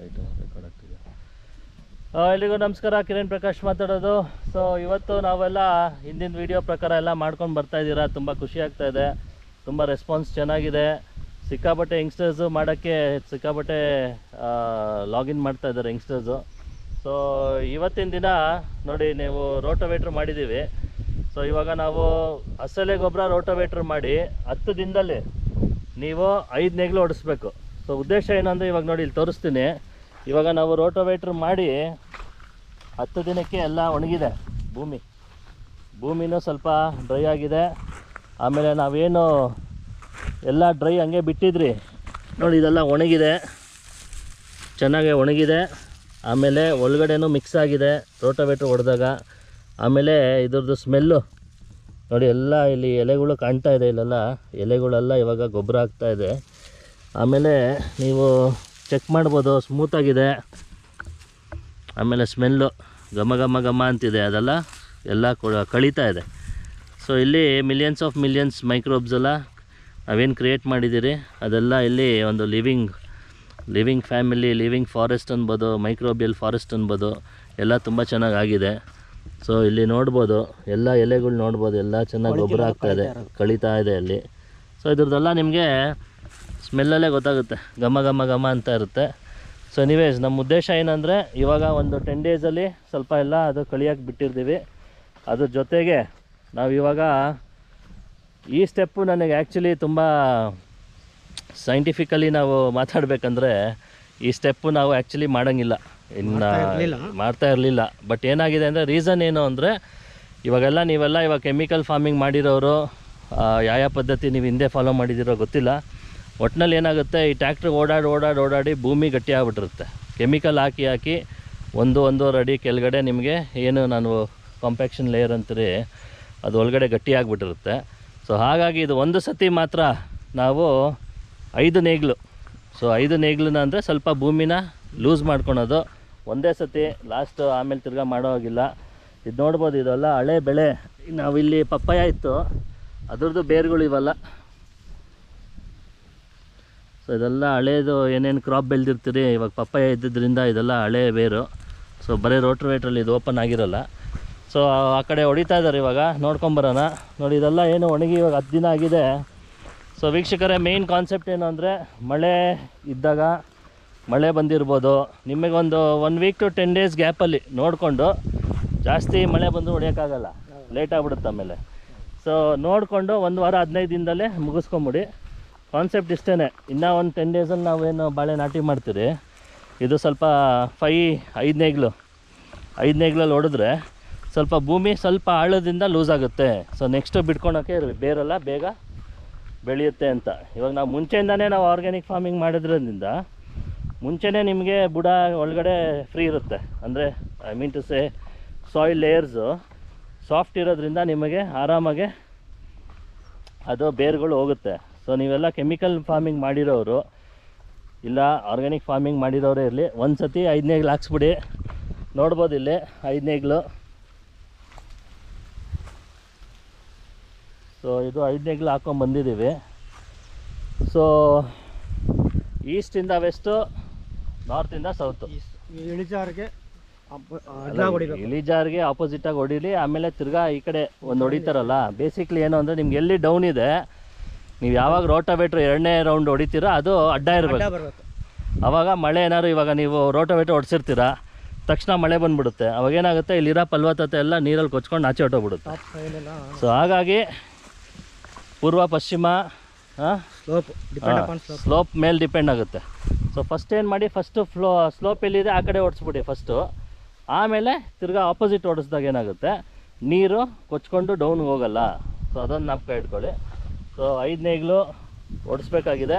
Light record ಎಲ್ರಿಗೂ ನಮಸ್ಕಾರ. ಕಿರಣ್ ಪ್ರಕಾಶ್ ಮಾತಾಡೋದು. ಸೊ ಇವತ್ತು ನಾವೆಲ್ಲ ಹಿಂದಿನ ವಿಡಿಯೋ ಪ್ರಕಾರ ಎಲ್ಲ ಮಾಡ್ಕೊಂಡು ಬರ್ತಾ ಇದ್ದೀರಾ. ತುಂಬ ಖುಷಿ ಆಗ್ತಾ ಇದೆ. ತುಂಬ ರೆಸ್ಪಾನ್ಸ್ ಚೆನ್ನಾಗಿದೆ. ಸಿಕ್ಕಾಪಟ್ಟೆ ಯಂಗ್ಸ್ಟರ್ಸು ಮಾಡೋಕ್ಕೆ ಸಿಕ್ಕಾಪಟ್ಟೆ ಲಾಗಿನ್ ಮಾಡ್ತಾ ಇದ್ದಾರೆ ಯಂಗ್ಸ್ಟರ್ಸು ಸೊ ಇವತ್ತಿನ ದಿನ ನೋಡಿ, ನೀವು ರೋಟೋವೇಟ್ರ್ ಮಾಡಿದ್ದೀವಿ. ಸೊ ಇವಾಗ ನಾವು ಅಸಲೆ ಗೊಬ್ಬರ ರೋಟೋವೇಟ್ರ್ ಮಾಡಿ ಹತ್ತು ದಿನದಲ್ಲಿ ನೀವು ಐದು ನೇಗ್ಲು ಓಡಿಸ್ಬೇಕು ಸೊ ಉದ್ದೇಶ ಏನಂದರೆ ಇವಾಗ ನೋಡಿ ಇಲ್ಲಿ ತೋರಿಸ್ತೀನಿ. ಇವಾಗ ನಾವು ರೋಟೋವೇಟ್ರ್ ಮಾಡಿ ಹತ್ತು ದಿನಕ್ಕೆ ಎಲ್ಲ ಒಣಗಿದೆ ಭೂಮಿ. ಭೂಮಿನೂ ಸ್ವಲ್ಪ ಡ್ರೈ ಆಗಿದೆ. ಆಮೇಲೆ ನಾವೇನು ಎಲ್ಲ ಡ್ರೈ ಹಂಗೆ ಬಿಟ್ಟಿದ್ರಿ. ನೋಡಿ ಇದೆಲ್ಲ ಒಣಗಿದೆ. ಚೆನ್ನಾಗೆ ಒಣಗಿದೆ. ಆಮೇಲೆ ಒಳಗಡೆನೂ ಮಿಕ್ಸ್ ಆಗಿದೆ ರೋಟೋವೇಟ್ರ್ ಹೊಡೆದಾಗ. ಆಮೇಲೆ ಇದ್ರದ್ದು ಸ್ಮೆಲ್ಲು ನೋಡಿ ಎಲ್ಲ ಇಲ್ಲಿ ಎಲೆಗಳು ಕಾಣ್ತಾ ಇದೆ ಇಲ್ಲೆಲ್ಲ. ಎಲೆಗಳೆಲ್ಲ ಇವಾಗ ಗೊಬ್ಬರ ಆಗ್ತಾ ಇದೆ. ಆಮೇಲೆ ನೀವು ಚೆಕ್ ಮಾಡ್ಬೋದು ಸ್ಮೂತಾಗಿದೆ ಆಮೇಲೆ ಸ್ಮೆಲ್ಲು ಘಮ ಘಮ ಘಮ ಅಂತಿದೆ, ಅದೆಲ್ಲ ಎಲ್ಲ ಕಳೀತಾ ಇದೆ. ಸೊ ಇಲ್ಲಿ ಮಿಲಿಯನ್ಸ್ ಆಫ್ ಮಿಲಿಯನ್ಸ್ ಮೈಕ್ರೋಬ್ಸ್ ಎಲ್ಲ ನಾವೇನು ಕ್ರಿಯೇಟ್ ಮಾಡಿದ್ದೀರಿ, ಅದೆಲ್ಲ ಇಲ್ಲಿ ಒಂದು living living family living forest ಅನ್ಬೋದು ಮೈಕ್ರೋಬಿಯಲ್ ಫಾರೆಸ್ಟ್ ಅನ್ಬೋದು, ಎಲ್ಲ ತುಂಬ ಚೆನ್ನಾಗಿ ಆಗಿದೆ. ಸೊ ಇಲ್ಲಿ ನೋಡ್ಬೋದು, ಎಲ್ಲ ಎಲೆಗಳು ನೋಡ್ಬೋದು, ಎಲ್ಲ ಚೆನ್ನಾಗಿ ಗೊಬ್ಬರ ಆಗ್ತಾ ಇದೆ, ಕಳೀತಾ ಇದೆ ಅಲ್ಲಿ. ಸೊ ಇದ್ರದ್ದೆಲ್ಲ ನಿಮಗೆ ಸ್ಮೆಲ್ಲಲ್ಲೇ ಗೊತ್ತಾಗುತ್ತೆ. ಘಮ ಘಮ ಘಮ ಅಂತ ಇರುತ್ತೆ. ಸೊ ಎನಿವೇಸ್ ನಮ್ಮ ಉದ್ದೇಶ ಏನಂದರೆ ಇವಾಗ ಒಂದು ಟೆನ್ ಡೇಸಲ್ಲಿ ಸ್ವಲ್ಪ ಎಲ್ಲ ಅದು ಕಳಿಯೋಕ್ಕೆ ಬಿಟ್ಟಿರ್ತೀವಿ. ಅದ್ರ ಜೊತೆಗೆ ನಾವು ಇವಾಗ ಈ ಸ್ಟೆಪ್ಪು ನನಗೆ ಆ್ಯಕ್ಚುಲಿ ತುಂಬ ಸೈಂಟಿಫಿಕಲಿ ನಾವು ಮಾತಾಡಬೇಕಂದ್ರೆ ಈ ಸ್ಟೆಪ್ಪು ನಾವು ಆ್ಯಕ್ಚುಲಿ ಮಾಡೋಂಗಿಲ್ಲ. ಇನ್ನು ಮಾಡ್ತಾ ಇರಲಿಲ್ಲ. ಬಟ್ ಏನಾಗಿದೆ ಅಂದರೆ ರೀಸನ್ ಏನು ಅಂದರೆ ಇವಾಗೆಲ್ಲ ನೀವೆಲ್ಲ ಇವಾಗ ಕೆಮಿಕಲ್ ಫಾರ್ಮಿಂಗ್ ಮಾಡಿರೋರು ಯಾವ ಯಾವ ಪದ್ಧತಿ ನೀವು ಹಿಂದೆ ಫಾಲೋ ಮಾಡಿದ್ದೀರೋ ಗೊತ್ತಿಲ್ಲ. ಒಟ್ಟಿನಲ್ಲಿ ಏನಾಗುತ್ತೆ, ಈ ಟ್ಯಾಕ್ಟ್ರಿಗೆ ಓಡಾಡಿ ಓಡಾಡಿ ಓಡಾಡಿ ಭೂಮಿ ಗಟ್ಟಿ ಆಗ್ಬಿಟ್ಟಿರುತ್ತೆ. ಕೆಮಿಕಲ್ ಹಾಕಿ ಹಾಕಿ ಒಂದು, ಒಂದೂವರೆ ಅಡಿ ಕೆಳಗಡೆ ನಿಮಗೆ ಏನು ನಾನು ಕಾಂಪ್ಯಾಕ್ಷನ್ ಲೇಯರ್ ಅಂತೀರಿ, ಅದು ಒಳಗಡೆ ಗಟ್ಟಿ ಆಗಿಬಿಟ್ಟಿರುತ್ತೆ. ಸೊ ಹಾಗಾಗಿ ಇದು ಒಂದು ಸತಿ ಮಾತ್ರ ನಾವು ಐದು ನೇಗ್ಲು. ಸೊ ಐದು ನೇಗ್ಲನ್ನ ಅಂದರೆ ಸ್ವಲ್ಪ ಭೂಮಿನ ಲೂಸ್ ಮಾಡ್ಕೊಳೋದು. ಒಂದೇ ಸತಿ ಲಾಸ್ಟು ಆಮೇಲೆ ತಿರ್ಗಾ ಮಾಡೋ ಹಾಗಿಲ್ಲ. ಇದು ನೋಡ್ಬೋದು, ಇದೆಲ್ಲ ಹಳೆ ಬೆಳೆ. ನಾವಿಲ್ಲಿ ಪಪ್ಪಾಯ ಇತ್ತು. ಅದ್ರದ್ದು ಬೇರುಗಳು ಇವೆಲ್ಲ. ಸೊ ಇದೆಲ್ಲ ಹಳೇದು ಏನೇನು ಕ್ರಾಪ್ ಬೆಳೆದಿರ್ತೀರಿ? ಇವಾಗ ಪಪ್ಪಾಯ ಇದ್ದಿದ್ದರಿಂದ ಇದೆಲ್ಲ ಹಳೆ ಬೇರು. ಸೊ ಬರೀ ರೋಟ್ರೋವೇಟ್ರಲ್ಲಿ ಇದು ಓಪನ್ ಆಗಿರೋಲ್ಲ. ಸೊ ಆ ಕಡೆ ಹೊಡಿತಾ ಇದ್ದಾರೆ ಇವಾಗ. ನೋಡ್ಕೊಂಬರೋಣ ನೋಡಿ ಇದೆಲ್ಲ ಏನು ಒಣಗಿ ಇವಾಗ ಹತ್ತು ದಿನ ಆಗಿದೆ. ಸೊ ವೀಕ್ಷಕರೇ ಮೇಯ್ನ್ ಕಾನ್ಸೆಪ್ಟ್ ಏನು ಅಂದರೆ ಮಳೆ ಇದ್ದಾಗ ಮಳೆ ಬಂದಿರ್ಬೋದು. ನಿಮಗೊಂದು one week to ten days ಗ್ಯಾಪಲ್ಲಿ ನೋಡಿಕೊಂಡು ಜಾಸ್ತಿ ಮಳೆ ಬಂದು ಹೊಡಿಯೋಕ್ಕಾಗಲ್ಲ. ಲೇಟ್ ಆಗ್ಬಿಡುತ್ತೆ ಆಮೇಲೆ. ಸೊ ನೋಡಿಕೊಂಡು ಒಂದು ವಾರ ಹದಿನೈದು ದಿನದಲ್ಲೇ ಮುಗಿಸ್ಕೊಂಬಿಡಿ. ಕಾನ್ಸೆಪ್ಟ್ ಇಷ್ಟೇ ಇನ್ನೂ ಒಂದು ಟೆನ್ ಡೇಸಲ್ಲಿ ನಾವೇನು ಬಾಳೆ ನಾಟಿ ಮಾಡ್ತೀರಿ. ಇದು ಸ್ವಲ್ಪ ಫೈ ಐದು ನೇಗ್ಲು ಐದು ನೇಗ್ಲಲ್ಲಿ ಹೊಡೆದ್ರೆ ಸ್ವಲ್ಪ ಭೂಮಿ ಸ್ವಲ್ಪ ಆಳದಿಂದ ಲೂಸ್ ಆಗುತ್ತೆ. ಸೊ ನೆಕ್ಸ್ಟ್ ಬಿಟ್ಕೊಳಕ್ಕೆ ಬೇರೆಲ್ಲ ಬೇಗ ಬೆಳೆಯುತ್ತೆ ಅಂತ. ಇವಾಗ ನಾವು ಮುಂಚೆಯಿಂದನೇ ನಾವು ಆರ್ಗ್ಯಾನಿಕ್ ಫಾರ್ಮಿಂಗ್ ಮಾಡಿದ್ರಿಂದ ಮುಂಚೆನೇ ನಿಮಗೆ ಬುಡ ಒಳಗಡೆ ಫ್ರೀ ಇರುತ್ತೆ. ಅಂದರೆ I mean to say soil layers soft ಇರೋದ್ರಿಂದ ನಿಮಗೆ ಆರಾಮಾಗೆ ಅದು ಬೇರುಗಳು ಹೋಗುತ್ತೆ. ಸೊ ನೀವೆಲ್ಲ ಕೆಮಿಕಲ್ ಫಾರ್ಮಿಂಗ್ ಮಾಡಿರೋರು ಇಲ್ಲ ಆರ್ಗ್ಯಾನಿಕ್ ಫಾರ್ಮಿಂಗ್ ಮಾಡಿರೋರೇ ಇರಲಿ. ಒಂದು ಸತಿ ಐದನೇಗ್ಲು ಹಾಕ್ಸ್ಬಿಡಿ. ನೋಡ್ಬೋದು ಇಲ್ಲಿ ಐದನೇಗ್ಲು. ಸೊ ಇದು ಐದನೇಗ್ಲು ಹಾಕ್ಕೊಂಡು ಬಂದಿದ್ದೀವಿ. ಸೊ ಈಸ್ಟಿಂದ ವೆಸ್ಟು ನಾರ್ತಿಂದ ಸೌತು ಇಳಿಜಾರಿಗೆ ಇಳಿಜಾರ್ಗೆ ಆಪೋಸಿಟ್ ಆಗಿ ಹೊಡೀಲಿ ಆಮೇಲೆ ತಿರ್ಗಾ ಈ ಕಡೆ ಒಂದು ಹೊಡಿತಾರಲ್ಲ ಬೇಸಿಕ್ಲಿ ಏನು ಅಂದರೆ ನಿಮ್ಗೆ ಎಲ್ಲಿ ಡೌನ್ ಇದೆ ನೀವು ಯಾವಾಗ ರೋಟೋವೇಟ್ರ್ ಎರಡನೇ ರೌಂಡ್ ಹೊಡಿತೀರಾ ಅದು ಅಡ್ಡ ಇರಬೇಕು. ಬರ್ಬೇಕು. ಅವಾಗ ಮಳೆ ಏನಾದ್ರು ಇವಾಗ ನೀವು ರೋಟೋವೇಟ್ರ್ ಹೊಡ್ಸಿರ್ತೀರಾ ತಕ್ಷಣ ಮಳೆ ಬಂದ್ಬಿಡುತ್ತೆ. ಅವಾಗ ಏನಾಗುತ್ತೆ ಇಲ್ಲಿರೋ ಫಲವತ್ತತೆ ಎಲ್ಲ ನೀರಲ್ಲಿ ಕೊಚ್ಕೊಂಡು ಆಚೆ ಹೊಟ್ಟೋಗ್ಬಿಡುತ್ತೆ ಸೊ ಹಾಗಾಗಿ ಪೂರ್ವ ಪಶ್ಚಿಮ ಸ್ಲೋಪ್ ಮೇಲೆ ಡಿಪೆಂಡ್ ಆಗುತ್ತೆ. ಸೊ ಫಸ್ಟ್ ಏನು ಮಾಡಿ ಫಸ್ಟು ಫ್ಲೋ ಸ್ಲೋಪ್ ಎಲ್ಲಿದೆ ಆ ಕಡೆ ಓಡಿಸ್ಬಿಡಿ ಫಸ್ಟು ಆಮೇಲೆ ತಿರ್ಗಾ ಆಪೋಸಿಟ್ ಓಡಿಸಿದಾಗ ಏನಾಗುತ್ತೆ ನೀರು ಕೊಚ್ಕೊಂಡು ಡೌನ್ಗೆ ಹೋಗಲ್ಲ. ಸೊ ಅದೊಂದು ನಾಪ್ಕ ಇಟ್ಕೊಳ್ಳಿ. ಸೊ ಐದು ನೇಗಿಲು ಓಡಿಸ್ಬೇಕಾಗಿದೆ.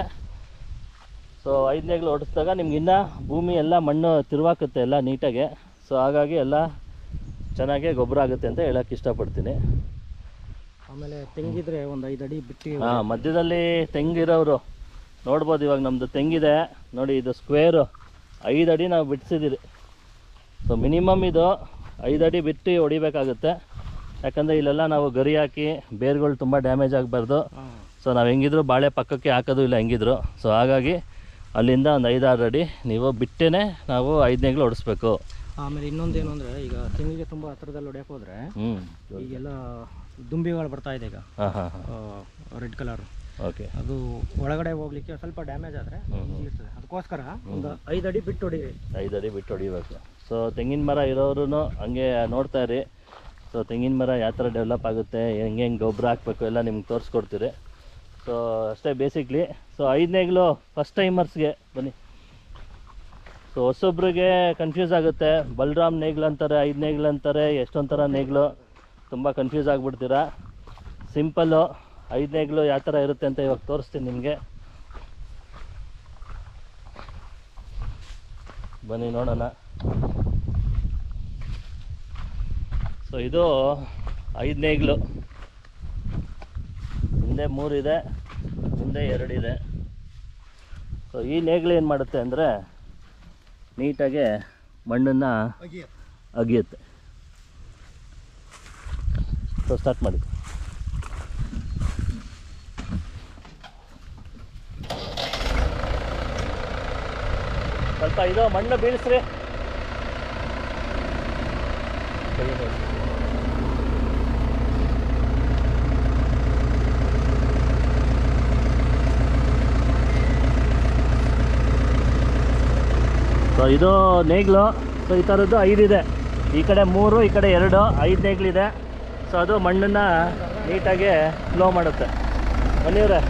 ಸೊ ಐದು ಹೊಡಿಸಿದಾಗ ನಿಮ್ಗಿನ್ನ ನಿಮ್ಗೆ ಇನ್ನು ಭೂಮಿ ಎಲ್ಲ ಮಣ್ಣು ತಿರುವಾಕುತ್ತೆ ಎಲ್ಲ ನೀಟಾಗೆ. ಸೊ ಹಾಗಾಗಿ ಎಲ್ಲ ಚೆನ್ನಾಗಿ ಗೊಬ್ಬರ ಆಗುತ್ತೆ ಅಂತ ಹೇಳೋಕ್ಕೆ ಇಷ್ಟಪಡ್ತೀನಿ. ಆಮೇಲೆ ತೆಂಗಿದ್ರೆ ಒಂದು ಐದು ಅಡಿ ಬಿಟ್ಟು ಹಾಂ ಮಧ್ಯದಲ್ಲಿ ತೆಂಗಿರೋರು ನೋಡ್ಬೋದು ಇವಾಗ ನಮ್ಮದು ತೆಂಗಿದೆ. ನೋಡಿ ಇದು ಸ್ಕ್ವೇರು ಐದು ಅಡಿ ನಾವು ಬಿಡಿಸಿದ್ದೀರಿ ಸೊ ಮಿನಿಮಮ್ ಇದು ಐದು ಅಡಿ ಬಿಟ್ಟು ಹೊಡಿಬೇಕಾಗುತ್ತೆ. ಯಾಕಂದರೆ ಇಲ್ಲೆಲ್ಲ ನಾವು ಗರಿ ಹಾಕಿ ಬೇರುಗಳು ತುಂಬ ಡ್ಯಾಮೇಜ್ ಆಗಬಾರ್ದು. ಸೊ ನಾವು ಹೆಂಗಿದ್ರು ಬಾಳೆ ಪಕ್ಕಕ್ಕೆ ಹಾಕೋದು ಇಲ್ಲ ಹೆಂಗಿದ್ರು. ಸೊ ಹಾಗಾಗಿ ಅಲ್ಲಿಂದ ಒಂದು ಐದಾರು ಅಡಿ ನೀವು ಬಿಟ್ಟೇ ನಾವು ಐದನೇಗ್ಳು ಹೊಡಿಸ್ಬೇಕು ಆಮೇಲೆ ಇನ್ನೊಂದೇನು ಅಂದರೆ ಈಗ ತೆಂಗಿಗೆ ತುಂಬ ಹತ್ರದಲ್ಲಿ ಹೊಡೆಯಕ್ಕೆ ಹೋದರೆ ಈಗೆಲ್ಲ ದುಂಬಿಗಳು ಬರ್ತಾ ಇದೆ ಈಗ. ರೆಡ್ ಕಲರ್ ಓಕೆ ಅದು ಒಳಗಡೆ ಹೋಗ್ಲಿಕ್ಕೆ ಸ್ವಲ್ಪ ಡ್ಯಾಮೇಜ್ ಆದರೆ ಇರ್ತದೆ. ಅದಕ್ಕೋಸ್ಕರ ಒಂದು ಐದು ಅಡಿ ಬಿಟ್ಟು ಹೊಡಿರಿ. ಐದು ಅಡಿ ಬಿಟ್ಟು ಹೊಡಿಬೇಕು. ಸೊ ತೆಂಗಿನ ಮರ ಇರೋರು ಹಂಗೆ ನೋಡ್ತಾ ಇರಿ. ಸೊ ತೆಂಗಿನ ಮರ ಯಾವ ಥರ ಡೆವಲಪ್ ಆಗುತ್ತೆ, ಹೆಂಗೆ ಹೆಂಗೆ ಗೊಬ್ಬರ ಹಾಕಬೇಕು ಎಲ್ಲ ನಿಮ್ಗೆ ತೋರಿಸ್ಕೊಡ್ತೀರಿ. ಸೊ ಅಷ್ಟೇ ಬೇಸಿಕ್ಲಿ ಸೊ ಐದನೇಗ್ಲು ಫಸ್ಟ್ ಟೈಮರ್ಸ್ಗೆ ಬನ್ನಿ. ಸೊ ಹೊಸೊಬ್ರಿಗೆ ಕನ್ಫ್ಯೂಸ್ ಆಗುತ್ತೆ. ಬಲರಾಮ್ ನೇಗ್ಲು ಅಂತಾರೆ ಐದು ನೇಗ್ಲು ಅಂತಾರೆ, ಎಷ್ಟೊಂಥರ ಥರ ನೇಗ್ಲು. ತುಂಬ ಕನ್ಫ್ಯೂಸ್ ಆಗಿಬಿಡ್ತೀರಾ. ಸಿಂಪಲ್ಲು ಐದು ನೇಗ್ಲು ಯಾವ ಥರ ಇರುತ್ತೆ ಅಂತ ಇವಾಗ ತೋರಿಸ್ತೀನಿ ನಿಮಗೆ. ಬನ್ನಿ ನೋಡೋಣ. ಸೊ ಇದು ಐದು ನೇಗ್ಲು ಹಿಂದೆ ಮೂರಿದೆ ಮುಂದೆ ಎರಡಿದೆ ಸೊ ಈ ನೇಗ್ಲು ಏನು ಮಾಡುತ್ತೆ ಅಂದರೆ ನೀಟಾಗಿ ಮಣ್ಣನ್ನು ಅಗಿಯುತ್ತೆ. ಸೊ ಸ್ಟಾರ್ಟ್ ಮಾಡಿ. ಸ್ವಲ್ಪ ಇದು ಮಣ್ಣು ಬೀಳಿಸ್ರಿ. ಸೊ ಇದು ನೇಗ್ಲು. ಸೊ ಈ ಥರದ್ದು ಐದಿದೆ ಈ ಕಡೆ ಮೂರು, ಈ ಕಡೆ ಎರಡು, ಐದು ನೇಗ್ಲಿದೆ. ಸೊ ಅದು ಮಣ್ಣನ್ನು ನೀಟಾಗಿ ಫ್ಲೋ ಮಾಡುತ್ತೆ. ಬನ್ನಿವ್ರೆ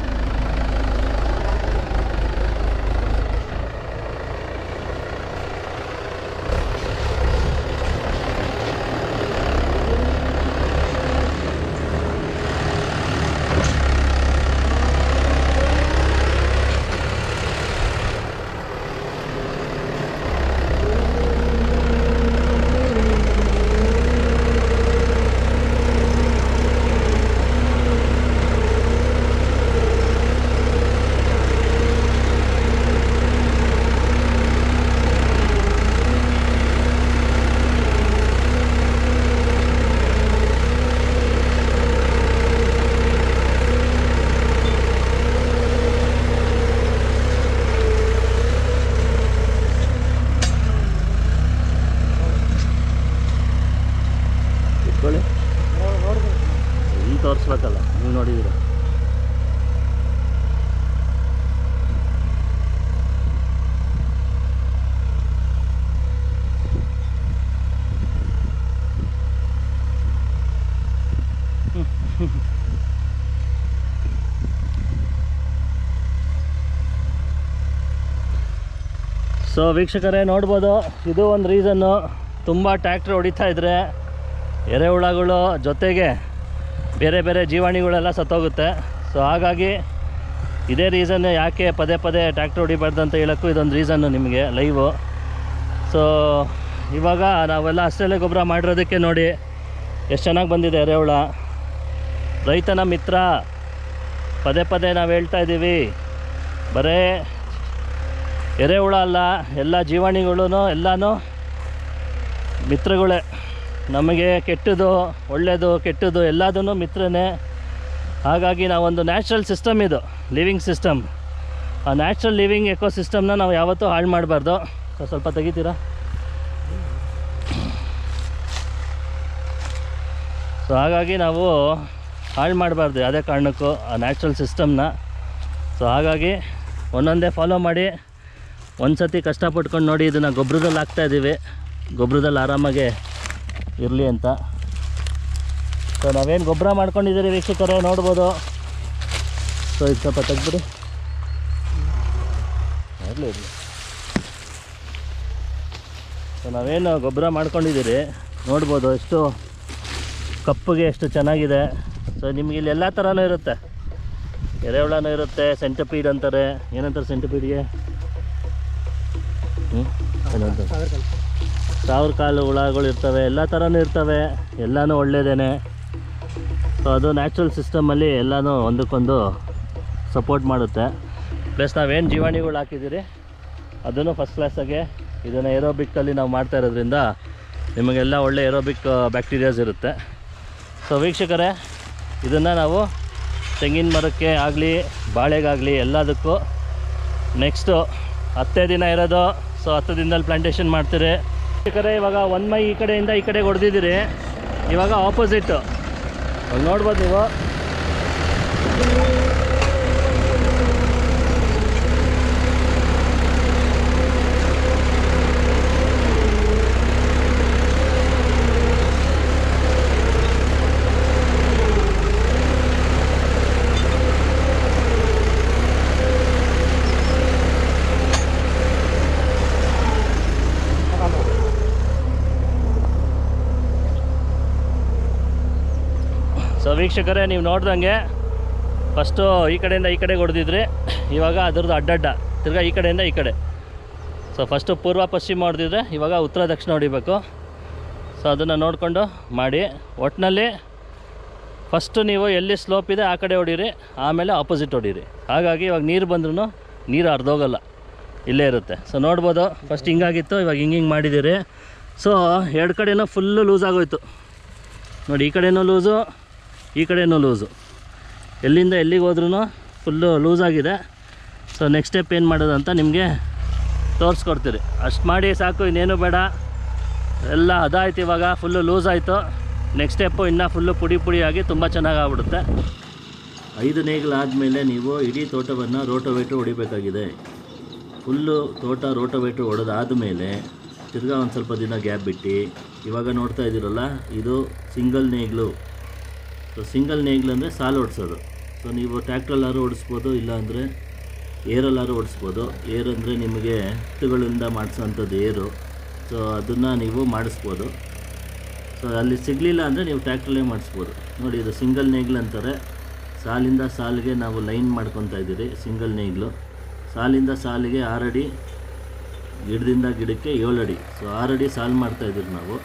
ಇಟ್ಕೊಳ್ಳಿ ಇಲ್ಲಿ ತೋರಿಸ್ಬೇಕಲ್ಲ ನೀವು ನೋಡಿದ್ದೀರ ಸೊ ವೀಕ್ಷಕರೇ, ನೋಡ್ಬೋದು, ಇದು ಒಂದು ರೀಸನ್ನು ತುಂಬ ಟ್ಯಾಕ್ಟ್ರ್ ಹೊಡಿತಾ ಇದ್ರೆ ಎರೆಹುಳಗಳು ಜೊತೆಗೆ ಬೇರೆ ಬೇರೆ ಜೀವಾಣಿಗಳೆಲ್ಲ ಸತ್ತೋಗುತ್ತೆ. ಸೊ ಹಾಗಾಗಿ ಇದೇ ರೀಸನ್ ಯಾಕೆ ಪದೇ ಪದೇ ಟ್ಯಾಕ್ಟ್ರ್ ಹೊಡಿಬಾರ್ದು ಅಂತ ಹೇಳೋಕ್ಕೂ ಇದೊಂದು ರೀಸನ್ನು ನಿಮಗೆ ಲೈವು ಸೊ ಇವಾಗ ನಾವೆಲ್ಲ ಅಷ್ಟರಲ್ಲೇ ಗೊಬ್ಬರ ಮಾಡಿರೋದಕ್ಕೆ ನೋಡಿ ಎಷ್ಟು ಚೆನ್ನಾಗಿ ಬಂದಿದೆ ಎರೆಹುಳ ರೈತನ ಮಿತ್ರ ಪದೇ ಪದೇ ನಾವು ಹೇಳ್ತಾ ಇದ್ದೀವಿ, ಬರೇ ಎರೆಹುಳ ಅಲ್ಲ, ಎಲ್ಲ ಜೀವಾಣಿಗಳೂ ಎಲ್ಲನೂ ಮಿತ್ರಗಳೇ. ನಮಗೆ ಕೆಟ್ಟದು ಒಳ್ಳೆಯದು ಕೆಟ್ಟದು ಎಲ್ಲದೂ ಮಿತ್ರನೇ. ಹಾಗಾಗಿ ನಾವೊಂದು ನ್ಯಾಚುರಲ್ ಸಿಸ್ಟಮ್ ಇದು, ಲಿವಿಂಗ್ ಸಿಸ್ಟಮ್. ಆ ನ್ಯಾಚುರಲ್ ಲಿವಿಂಗ್ ಎಕೋ ಸಿಸ್ಟಮ್ನ ನಾವು ಯಾವತ್ತೂ ಹಾಳು ಮಾಡಬಾರ್ದು. ಸ್ವಲ್ಪ ತೆಗಿತೀರಾ? ಸೊ ಹಾಗಾಗಿ ನಾವು ಹಾಳು ಮಾಡಬಾರ್ದು ಯಾವುದೇ ಕಾರಣಕ್ಕೂ ಆ ನ್ಯಾಚುರಲ್ ಸಿಸ್ಟಮ್ನ. ಸೊ ಹಾಗಾಗಿ ಒಂದೊಂದೇ ಫಾಲೋ ಮಾಡಿ. ಒಂದು ಸತಿ ಕಷ್ಟಪಟ್ಕೊಂಡು ನೋಡಿ ಇದನ್ನು ಗೊಬ್ಬರದಲ್ಲಿ ಹಾಕ್ತಾ ಇದ್ದೀವಿ ಗೊಬ್ಬರದಲ್ಲಿ ಆರಾಮಾಗೆ ಇರಲಿ ಅಂತ. ಸೊ ನಾವೇನು ಗೊಬ್ಬರ ಮಾಡ್ಕೊಂಡಿದ್ದೀರಿ ವೀಕ್ಷಕರೇ, ನೋಡ್ಬೋದು. ಸೊ ಇದು ಸ್ವಲ್ಪ ತೆಗ್ಬಿಡಿ ಇರಲಿ ಇರಲಿ. ಸೊ ನಾವೇನು ಗೊಬ್ಬರ ಮಾಡ್ಕೊಂಡಿದ್ದೀರಿ, ನೋಡ್ಬೋದು ಎಷ್ಟು ಕಪ್ಪಗೆ ಎಷ್ಟು ಚೆನ್ನಾಗಿದೆ. ಸೊ ನಿಮ್ಗೆ ಇಲ್ಲಿ ಎಲ್ಲ ಥರನೂ ಇರುತ್ತೆ. ಎರೆಹುಳನೂ ಇರುತ್ತೆ, ಸೆಂಟಪೀಡ್ ಅಂತಾರೆ. ಏನಂತಾರೆ ಸೆಂಟಪೀಡ್ಗೆ? ಸಾವಿರ ಕಾಲು ಹುಳಗಳು ಇರ್ತವೆ, ಎಲ್ಲ ಥರನೂ ಇರ್ತವೆ, ಎಲ್ಲನೂ ಒಳ್ಳೆಯದೇನೆ ಸೊ ಅದು ನ್ಯಾಚುರಲ್ ಸಿಸ್ಟಮಲ್ಲಿ ಎಲ್ಲನೂ ಒಂದಕ್ಕೊಂದು ಸಪೋರ್ಟ್ ಮಾಡುತ್ತೆ. ಪ್ಲಸ್ ನಾವೇನು ಜೀವಾಣಿಗಳು ಹಾಕಿದ್ದೀರಿ? ಅದನ್ನು ಫಸ್ಟ್ ಕ್ಲಾಸಾಗೆ ಇದನ್ನು ಏರೋಬಿಕ್ಕಲ್ಲಿ ನಾವು ಮಾಡ್ತಾ ಇರೋದ್ರಿಂದ ನಿಮಗೆಲ್ಲ ಒಳ್ಳೆ ಏರೋಬಿಕ್ ಬ್ಯಾಕ್ಟೀರಿಯಾಸ್ ಇರುತ್ತೆ. ಸೊ ವೀಕ್ಷಕರೇ, ಇದನ್ನು ನಾವು ತೆಂಗಿನ ಮರಕ್ಕೆ ಆಗಲಿ, ಬಾಳೆಗಾಗಲಿ ಎಲ್ಲದಕ್ಕೂ ನೆಕ್ಸ್ಟು ಹತ್ತೇ ದಿನ ಇರೋದು. ಸೊ ಹತ್ತು ದಿನದಲ್ಲಿ ಪ್ಲಾಂಟೇಶನ್ ಮಾಡ್ತೀರಿ. ಬೇಕಾದ್ರೆ ಇವಾಗ ಒಂದು ಮೈ ಈ ಕಡೆಯಿಂದ ಈ ಕಡೆಗೆ ಹೊಡೆದಿದ್ದೀರಿ. ಇವಾಗ ಆಪೋಸಿಟ್ಟು ನೋಡ್ಬೋದು ನೀವು ಸೊ ವೀಕ್ಷಕರೇ, ನೀವು ನೋಡ್ದಂಗೆ ಫಸ್ಟು ಈ ಕಡೆಯಿಂದ ಈ ಕಡೆಗೆ ಹೊಡೆದಿದ್ರಿ, ಇವಾಗ ಅದ್ರದ್ದು ಅಡ್ಡಡ್ಡ ತಿರ್ಗಾ ಈ ಕಡೆಯಿಂದ ಈ ಕಡೆ. ಸೊ ಫಸ್ಟು ಪೂರ್ವ, ಪಶ್ಚಿಮ ಹೊಡೆದಿದ್ರೆ ಇವಾಗ ಉತ್ತರ, ದಕ್ಷಿಣ ಹೊಡಿಬೇಕು. ಸೊ ಅದನ್ನು ನೋಡಿಕೊಂಡು ಮಾಡಿ. ಒಟ್ಟಿನಲ್ಲಿ ಫಸ್ಟು ನೀವು ಎಲ್ಲಿ ಸ್ಲೋಪ್ ಇದೆ ಆ ಕಡೆ ಹೊಡೀರಿ, ಆಮೇಲೆ ಆಪೋಸಿಟ್ ಹೊಡೀರಿ. ಹಾಗಾಗಿ ಇವಾಗ ನೀರು ಬಂದ್ರೂ ನೀರು ಹರಿದೋಗಲ್ಲ ಇಲ್ಲೇ ಇರುತ್ತೆ. ಸೊ ನೋಡ್ಬೋದು ಫಸ್ಟ್ ಹಿಂಗಾಗಿತ್ತು, ಇವಾಗ ಹಿಂಗೆ ಹಿಂಗೆ ಮಾಡಿದ್ದೀರಿ. ಸೊ ಎರಡು ಕಡೆನೂ ಫುಲ್ಲು ಲೂಸ್ ಆಗೋಯ್ತು. ನೋಡಿ, ಈ ಕಡೆನೂ ಲೂಸು ಈ ಕಡೆಯೂ ಲೂಸು. ಎಲ್ಲಿಂದ ಎಲ್ಲಿಗೆ ಹೋದ್ರೂ ಫುಲ್ಲು ಲೂಸಾಗಿದೆ ಸೊ ನೆಕ್ಸ್ಟ್ ಸ್ಟೆಪ್ ಏನು ಮಾಡೋದು ಅಂತ ನಿಮಗೆ ತೋರಿಸ್ಕೊಡ್ತೀರಿ. ಅಷ್ಟು ಮಾಡಿ ಸಾಕು, ಇನ್ನೇನು ಬೇಡ. ಎಲ್ಲ ಅದಾಯ್ತು ಇವಾಗ ಫುಲ್ಲು ಲೂಸ್ ಆಯಿತು. ನೆಕ್ಸ್ಟ್ ಸ್ಟೆಪ್ಪು ಇನ್ನೂ ಫುಲ್ಲು ಪುಡಿ ಪುಡಿಯಾಗಿ ತುಂಬ ಚೆನ್ನಾಗಿ ಆಗ್ಬಿಡುತ್ತೆ. ಐದು ನೇಗಿಲಾದಮೇಲೆ ನೀವು ಇಡೀ ತೋಟವನ್ನು ರೋಟೋವೇಟ್ರ್ ಹೊಡಿಬೇಕಾಗಿದೆ. ಫುಲ್ಲು ತೋಟ ರೋಟೋವೇಟ್ರ್ ಹೊಡೆದಾದ ಮೇಲೆ ತಿರ್ಗಾ ಒಂದು ಸ್ವಲ್ಪ ದಿನ ಗ್ಯಾಪ್ ಬಿಟ್ಟು, ಇವಾಗ ನೋಡ್ತಾ ಇದ್ದೀರಲ್ಲ, ಇದು ಸಿಂಗಲ್ ನೇಗ್ಲು. ಸೊ ಸಿಂಗಲ್ ನೇಗಿಲು ಅಂದರೆ ಸಾಲು ಓಡಿಸೋದು ಸೊ ನೀವು ಟ್ಯಾಕ್ಟ್ರಲ್ಲಾರು ಓಡಿಸ್ಬೋದು ಇಲ್ಲಾಂದರೆ ಏರಲ್ಲಾರು ಓಡಿಸ್ಬೋದು ಏರ್ ಅಂದರೆ ನಿಮಗೆ ಎತ್ತುಗಳಿಂದ ಮಾಡಿಸೋವಂಥದ್ದು ಏರು. ಸೊ ಅದನ್ನು ನೀವು ಮಾಡಿಸ್ಬೋದು. ಸೊ ಅಲ್ಲಿ ಸಿಗಲಿಲ್ಲ ಅಂದರೆ ನೀವು ಟ್ಯಾಕ್ಟ್ರಲ್ಲೇ ಮಾಡಿಸ್ಬೋದು. ನೋಡಿ, ಇದು ಸಿಂಗಲ್ ನೇಗಿಲು ಅಂತಾರೆ. ಸಾಲಿಂದ ಸಾಲಿಗೆ ನಾವು ಲೈನ್ ಮಾಡ್ಕೊತಾ ಇದ್ದೀರಿ ಸಿಂಗಲ್ ನೇಗಿಲು ಸಾಲಿಂದ ಸಾಲಿಗೆ ಆರಡಿ, ಗಿಡದಿಂದ ಗಿಡಕ್ಕೆ ಏಳು ಅಡಿ ಸೊ ಆರಡಿ ಸಾಲು ಮಾಡ್ತಾಯಿದ್ದೀರಿ ನಾವು.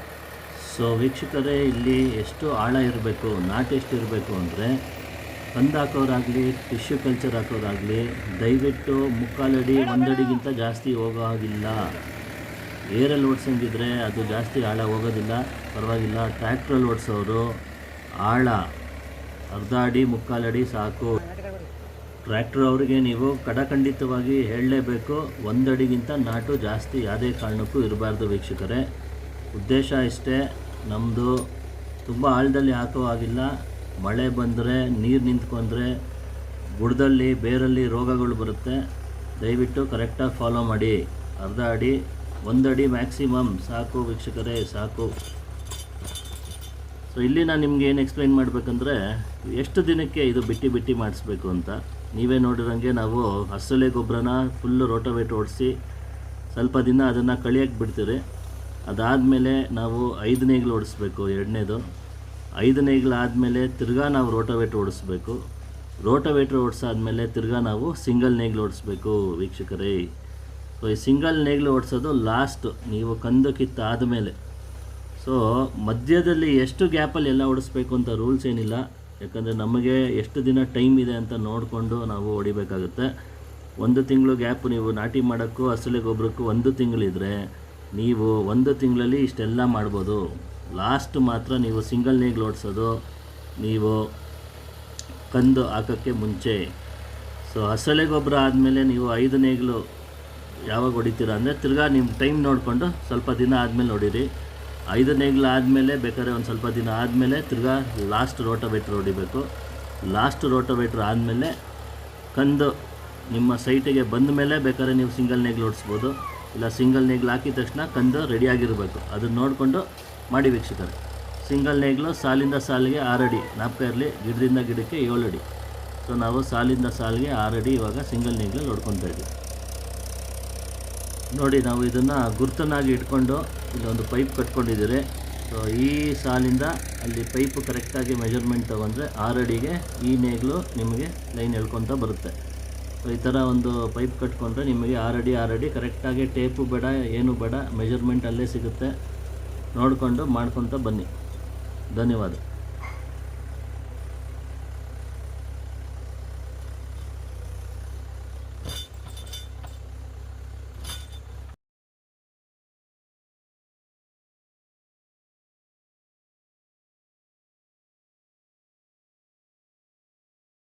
ಸೊ ವೀಕ್ಷಕರೇ, ಇಲ್ಲಿ ಎಷ್ಟು ಆಳ ಇರಬೇಕು, ನಾಟ್ ಎಷ್ಟು ಇರಬೇಕು ಅಂದರೆ ಕಂದು ಹಾಕೋರಾಗಲಿ ಟಿಶ್ಯೂ ಕಲ್ಚರ್ ಹಾಕೋರಾಗಲಿ ದಯವಿಟ್ಟು ಮುಕ್ಕಾಲಡಿ ಒಂದಡಿಗಿಂತ ಜಾಸ್ತಿ ಹೋಗೋ ಹಾಗಿಲ್ಲ ಏರಲ್ಲಿ ಓಡಿಸಂಗಿದ್ರೆ ಅದು ಜಾಸ್ತಿ ಆಳ ಹೋಗೋದಿಲ್ಲ, ಪರವಾಗಿಲ್ಲ ಟ್ರ್ಯಾಕ್ಟ್ರಲ್ಲಿ ಓಡಿಸೋರು ಆಳ ಅರ್ಧ ಅಡಿ ಮುಕ್ಕಾಲಡಿ ಸಾಕು. ಟ್ರ್ಯಾಕ್ಟರ್ ಅವರಿಗೆ ನೀವು ಕಡಖಂಡಿತವಾಗಿ ಹೇಳಲೇಬೇಕು, ಒಂದಡಿಗಿಂತ ನಾಟು ಜಾಸ್ತಿ ಯಾವುದೇ ಕಾರಣಕ್ಕೂ ಇರಬಾರ್ದು ವೀಕ್ಷಕರೇ. ಉದ್ದೇಶ ಇಷ್ಟೇ ನಮ್ಮದು ತುಂಬ ಆಳದಲ್ಲಿ ಹಾಕೋ ಆಗಿಲ್ಲ. ಮಳೆ ಬಂದರೆ, ನೀರು ನಿಂತ್ಕೊಂಡ್ರೆ ಬುಡದಲ್ಲಿ ಬೇರಲ್ಲಿ ರೋಗಗಳು ಬರುತ್ತೆ. ದಯವಿಟ್ಟು ಕರೆಕ್ಟಾಗಿ ಫಾಲೋ ಮಾಡಿ. ಅರ್ಧ ಅಡಿ ಒಂದಡಿ ಮ್ಯಾಕ್ಸಿಮಮ್ ಸಾಕು ವೀಕ್ಷಕರೇ, ಸಾಕು. ಸೊ ಇಲ್ಲಿ ನಾನು ನಿಮ್ಗೆ ಏನು ಎಕ್ಸ್ಪ್ಲೈನ್ ಮಾಡಬೇಕಂದ್ರೆ, ಎಷ್ಟು ದಿನಕ್ಕೆ ಇದು ಬಿಟ್ಟಿ ಬಿಟ್ಟಿ ಮಾಡಿಸ್ಬೇಕು ಅಂತ. ನೀವೇ ನೋಡಿರಂಗೆ ನಾವು ಹಸಲೆ ಗೊಬ್ಬರನ ಫುಲ್ಲು ರೋಟೋವೇಟ್ ಓಡಿಸಿ ಸ್ವಲ್ಪ ದಿನ ಅದನ್ನು ಕಳಿಯಕ್ಕೆ ಬಿಡ್ತೀರಿ. ಅದಾದಮೇಲೆ ನಾವು ಐದು ನೇಗ್ಲು ಓಡಿಸ್ಬೇಕು, ಎರಡನೇದು. ಐದು ನೇಗ್ಲು ಆದಮೇಲೆ ತಿರ್ಗಾ ನಾವು ರೋಟೋವೇಟ್ರ್ ಓಡಿಸ್ಬೇಕು. ರೋಟೋವೇಟ್ರ್ ಓಡಿಸಾದ್ಮೇಲೆ ತಿರ್ಗಾ ನಾವು ಸಿಂಗಲ್ ನೇಗ್ಲು ಓಡಿಸ್ಬೇಕು ವೀಕ್ಷಕರೇ. ಸೊ ಈ ಸಿಂಗಲ್ ನೇಗ್ಲು ಓಡಿಸೋದು ಲಾಸ್ಟು ನೀವು ಕಂದು ಕಿತ್ತ ಆದಮೇಲೆ. ಸೊ ಮಧ್ಯದಲ್ಲಿ ಎಷ್ಟು ಗ್ಯಾಪಲ್ಲಿ ಎಲ್ಲ ಓಡಿಸ್ಬೇಕು ಅಂತ ರೂಲ್ಸ್ ಏನಿಲ್ಲ. ಯಾಕಂದರೆ ನಮಗೆ ಎಷ್ಟು ದಿನ ಟೈಮ್ ಇದೆ ಅಂತ ನೋಡಿಕೊಂಡು ನಾವು ಹೊಡಿಬೇಕಾಗುತ್ತೆ. ಒಂದು ತಿಂಗಳು ಗ್ಯಾಪ್ ನೀವು ನಾಟಿ ಮಾಡೋಕ್ಕೂ ಹಸಲೆ ಗೊಬ್ಬರಕ್ಕೂ ಒಂದು ತಿಂಗಳಿದ್ರೆ ನೀವು ಒಂದು ತಿಂಗಳಲ್ಲಿ ಇಷ್ಟೆಲ್ಲ ಮಾಡ್ಬೋದು. ಲಾಸ್ಟ್ ಮಾತ್ರ ನೀವು ಸಿಂಗಲ್ ನೇಗ್ ಲೋಡ್ಸೋದು. ನೀವು ಕಂದು ಹಾಕೋಕ್ಕೆ ಮುಂಚೆ. ಸೊ, ಹಸಳೆ ಗೊಬ್ಬರ ಆದಮೇಲೆ ನೀವು ಐದು ನೇಗ್ಲು ಯಾವಾಗ ಹೊಡಿತೀರ ಅಂದರೆ ತಿರ್ಗಾ ನಿಮ್ಮ ಟೈಮ್ ನೋಡಿಕೊಂಡು ಸ್ವಲ್ಪ ದಿನ ಆದಮೇಲೆ ಹೊಡೀರಿ ಐದು ನೇಗ್ಲು ಆದಮೇಲೆ ಬೇಕಾದ್ರೆ ಒಂದು ಸ್ವಲ್ಪ ದಿನ ಆದಮೇಲೆ ತಿರ್ಗಾ ಲಾಸ್ಟ್ ರೋಟೋವೇಟ್ರ್ ಹೊಡಿಬೇಕು. ಲಾಸ್ಟ್ ರೋಟೋವೇಟ್ರ್ ಆದಮೇಲೆ ಕಂದು ನಿಮ್ಮ ಸೈಟಿಗೆ ಬಂದ ಮೇಲೆ ಬೇಕಾದ್ರೆ ನೀವು ಸಿಂಗಲ್ ನೇಗ್ಲು ಓಡಿಸ್ಬೋದು ಇಲ್ಲ, ಸಿಂಗಲ್ ನೇಗ್ಲು ಹಾಕಿದ ತಕ್ಷಣ ಕಂದು ರೆಡಿಯಾಗಿರಬೇಕು ಅದನ್ನು ನೋಡಿಕೊಂಡು ಮಾಡಿ ವೀಕ್ಷಕರು. ಸಿಂಗಲ್ ನೇಗ್ಲು ಸಾಲಿಂದ ಸಾಲಿಗೆ ಆರಡಿ ನಾಪ್ಕ ಇರಲಿ, ಗಿಡದಿಂದ ಗಿಡಕ್ಕೆ ಏಳು ಅಡಿ. ಸೊ ನಾವು ಸಾಲಿಂದ ಸಾಲಿಗೆ ಆರಡಿ ಇವಾಗ ಸಿಂಗಲ್ ನೇಗ್ಲು ನೋಡ್ಕೊತಾ ಇದ್ದೀವಿ. ನೋಡಿ, ನಾವು ಇದನ್ನು ಗುರ್ತನಾಗಿ ಇಟ್ಕೊಂಡು ಇಲ್ಲೊಂದು ಪೈಪ್ ಕಟ್ಕೊಂಡಿದ್ದೀರಿ. ಸೊ ಈ ಸಾಲಿಂದ ಅಲ್ಲಿ ಪೈಪ್ ಕರೆಕ್ಟಾಗಿ ಮೆಜರ್ಮೆಂಟ್ ತೊಗೊಂಡ್ರೆ ಆರು ಅಡಿಗೆ ಈ ನೇಗ್ಲು ನಿಮಗೆ ಲೈನ್ ಎಳ್ಕೊತ ಬರುತ್ತೆ. ಈ ಥರ ಒಂದು ಪೈಪ್ ಕಟ್ಕೊಂಡ್ರೆ ನಿಮಗೆ ಆರು ಅಡಿ ಆರು ಅಡಿ ಕರೆಕ್ಟಾಗಿ ಟೇಪು ಬೇಡ, ಏನು ಬೇಡ ಮೆಜರ್ಮೆಂಟ್ ಅಲ್ಲೇ ಸಿಗುತ್ತೆ. ನೋಡಿಕೊಂಡು ಮಾಡ್ಕೊತ ಬನ್ನಿ. ಧನ್ಯವಾದ.